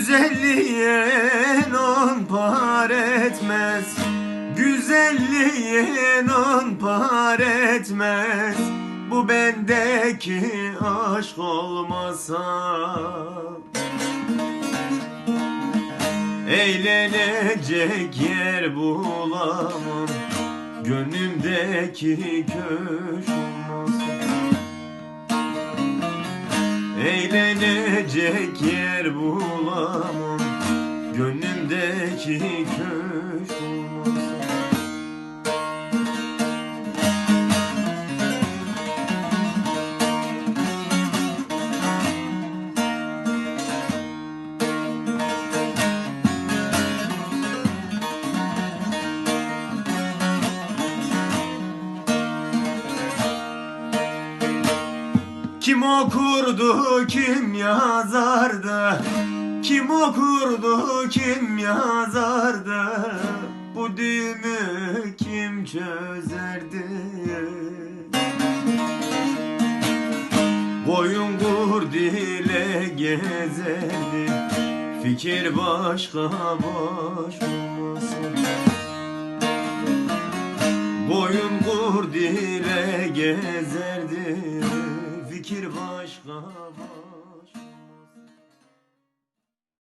Güzelliğin on par etmez. Güzelliğin on par etmez. Bu bendeki aşk olmasa. Eğlenecek yer bulamam. Gönlümdeki köş olmasa Eğlenecek yer bulamam. Gönlümdeki köş olmasa Kim okurdu kim yazardı? Kim okurdu kim yazardı? Bu düğümü kim çözerdi? Boyun kur dile gezerdi. Fikir başka boş olmasın Boyun kur dile gezerdi fikir başka var